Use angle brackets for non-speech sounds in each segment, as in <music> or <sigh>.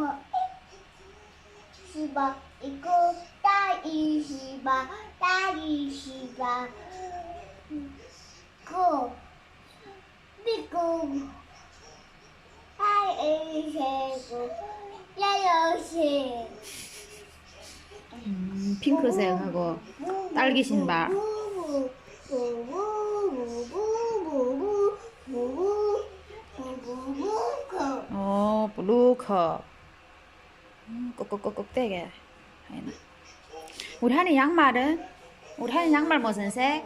뭐 시바 이거 딸이 시바 딸이 시바 고 미국 딸이 세고 야요시 음, 핑크색하고 딸기 신발. 어, 블루컵. 음, 꼭꼭꼭꼭 되게. 하이나. 우리 한이 양말은? 우리 한이 양말 무슨 색?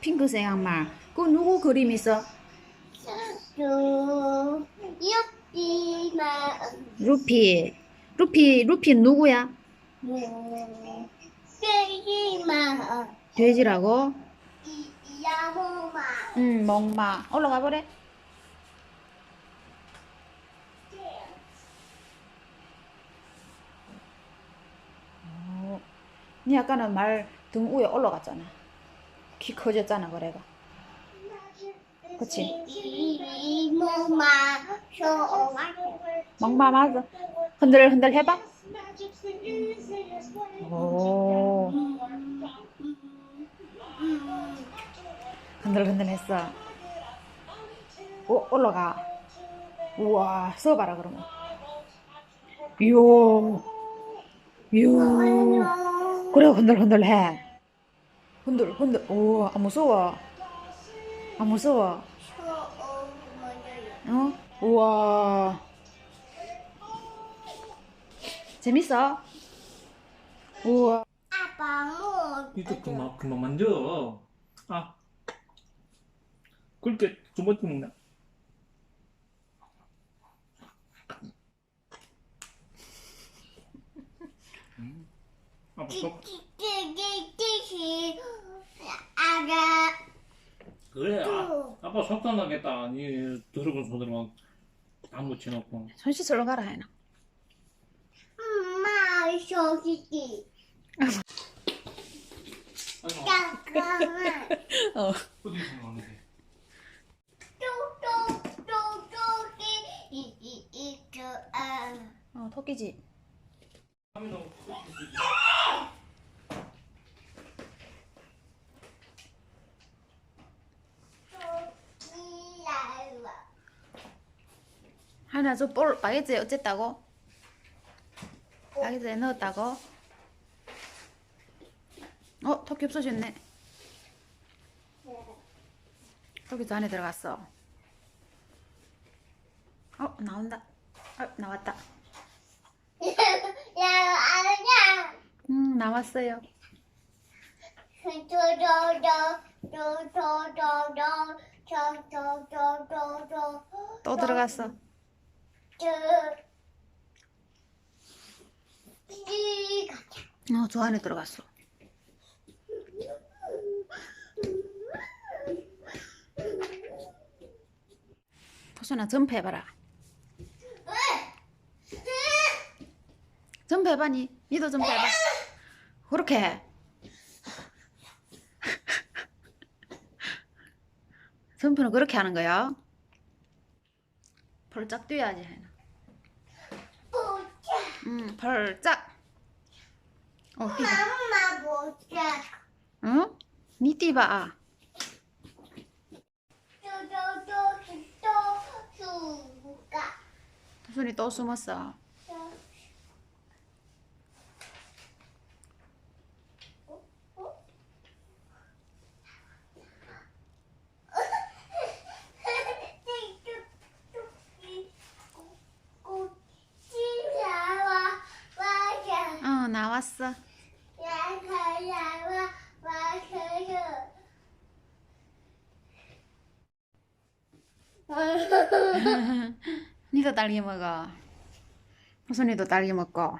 핑크색 양말. 그 누구 그림 있어? 루피. 루피, 루피 누구야? 돼지라고? 응, 멍마. 올라가 보래. 니 아까는 말 등 위에 올라갔잖아. 키 커졌잖아, 그래가. 그치? 멍마 맞아. 흔들 흔들 해봐. 오, 흔들 흔들 했어. 오, 올라가. 우와, 써봐라 그러면. 요, 요. 그래 흔들 흔들 해. 흔들 흔들. 오, 안 무서워. 안 무서워. 어? 우와. 재밌어? 우와. 아빠 뭐 이거 금방 금방 만져. 아. 그렇게 두 번째 먹나? 띠띠띠띠띠 알아 그래. 아, 아빠 속상 나겠다. 니 더러운 손으로 막다 묻혀놓고. 손 씻으러 가라 해나. 엄마 저기지 잠깐만 <laughs> 어. 어디서 나오는데? 똑똑똑똑이 이이이저 아 어, 토끼지. 토끼라와 하나 저 볼 바게트에 어쨌다고? 바게트에 넣었다고? 어, 토끼 없어졌네. 토끼도 안에 들어갔어. 어, 나온다. 어, 나왔다. 야 아니야 음, 나왔어요. 또 들어갔어. 어, 저 안에 들어갔어. 토순아, 점프해봐라. 점프해봐, 니. 니도 점프해봐. 그렇게 해. 점프는 그렇게 하는 거야. 벌짝 뛰어야지, 응, 벌짝. 어, 뛰봐. 엄마 보자 응? 니 뛰봐. 또또또또수가 토순이 또 숨었어. 어, <laughs> 니도 딸기 먹어. 토순이도 딸기 먹고.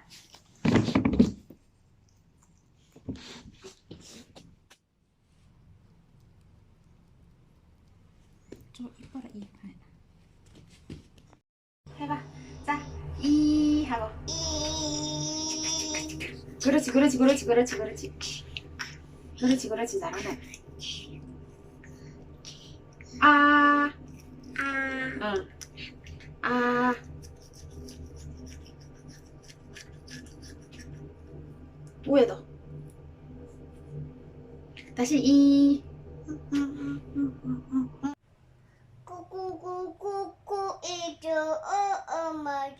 저 이뻐라 이 해봐. 자, 이 하고. 그렇지, 그렇지, 그렇지, 그렇지, 그렇지. 그렇지, 그렇지, 잘하네. 아, 아 아. 위에도. 다시 이. 꾸꾸꾸꾸꾸 이저 엄마야.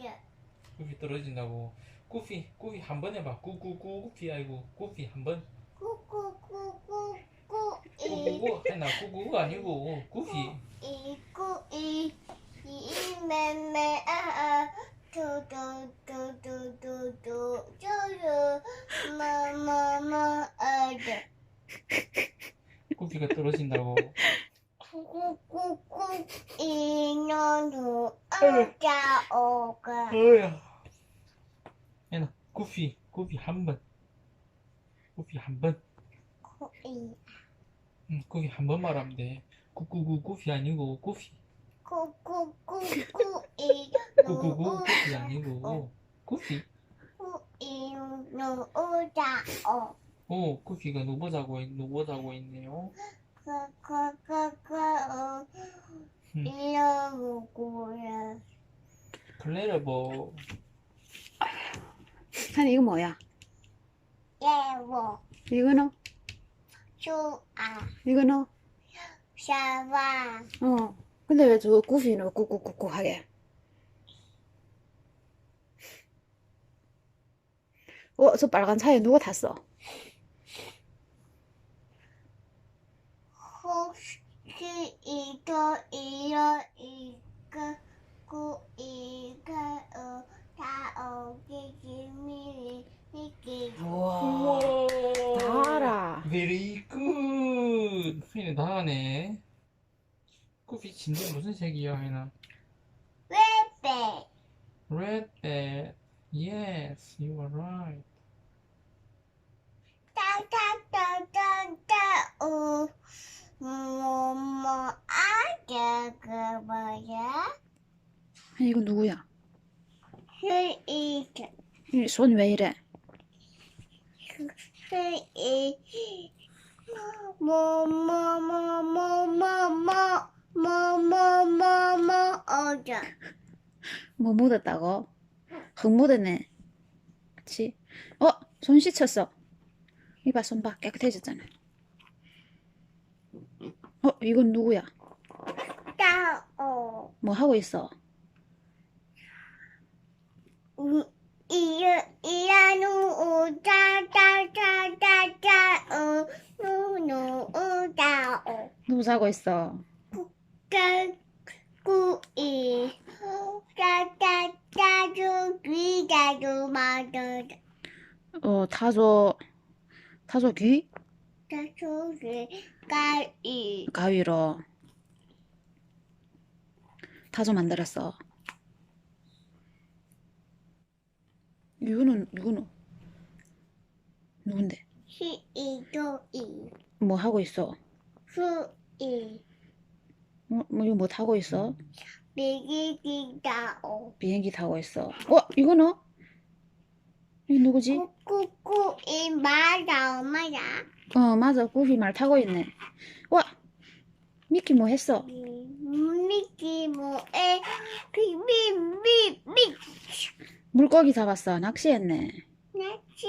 구피 떨어진다고. 구피, 구피 한 번 해봐. 구구구 구피 아이고 구피 한 번. 꾸꾸꾸꾸꾸? 구구구가 아니고 구피. 이꾸 이이 매매 아아 도도도도도도 저요 마마마 아들 구피가 떨어진다고. 꾸꾸꾸꾸 이년도 아자 오가 어야. 해나 구피, 구피 한 번. 구피 한 번. 이 응, 구피 한 번 말하면 돼. 구구구 구피 아니고 구피. 꾸꾸꾸꾸 이 구구구 구피 아니고 구피. 이노 오자 오 오, 구피가 누워 자고 있, 누워 자고 있네요. 카카카카 음. 이러고야 클레르버. 아니 이거 뭐야? 예워 이거는 좋아 이거는 샤와 어. 근데 왜 저 구피는 꾹꾹꾹꾹 하게? 어, 저 빨간 차에 누가 탔어? 혹시 이거 이러 이거 구 이거 어 다 오기 기미 이기 우와. 우와. 다 알아. Very good. 혜인이 다 하네. 구피 진짜 무슨 색이야? 빼빼 Red bat. Yes, you are right. 따따따따따 우 뭐뭐 아자 그 뭐야 아니 이거 누구야? 흐이저 손왜 이래? 뭐뭐뭐뭐뭐뭐 뭐뭐뭐 어자 뭐 묻었다고? 흙 묻었네. 그치? 어, 손 씻었어. 이봐, 손 봐. 깨끗해졌잖아. 어, 이건 누구야? 따오 뭐 하고 있어? 이야누 우자자자자자 우누누 우자오 누구 자고 있어? 꾸이 짜짜짜주 귀자주 마저 어, 타조, 타조 귀? 짜주기 까이 가위로. 타조 만들었어. 이거는, 이거는. 누군데? 시이도이 뭐 하고 있어? 수이 뭐, 뭐, 이거 뭐 타고 있어? 미기기다오 비행기 타고 있어. 어, 이거는? 이거 누구지? 꾸꾸꾸 이 맞아 엄마야 어, 맞아. 구피 말 타고 있네. 와! 미키 뭐 했어? 미키 뭐에 비비비비 물고기 잡았어. 낚시했네. 나치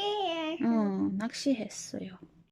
어, 낚시했어요.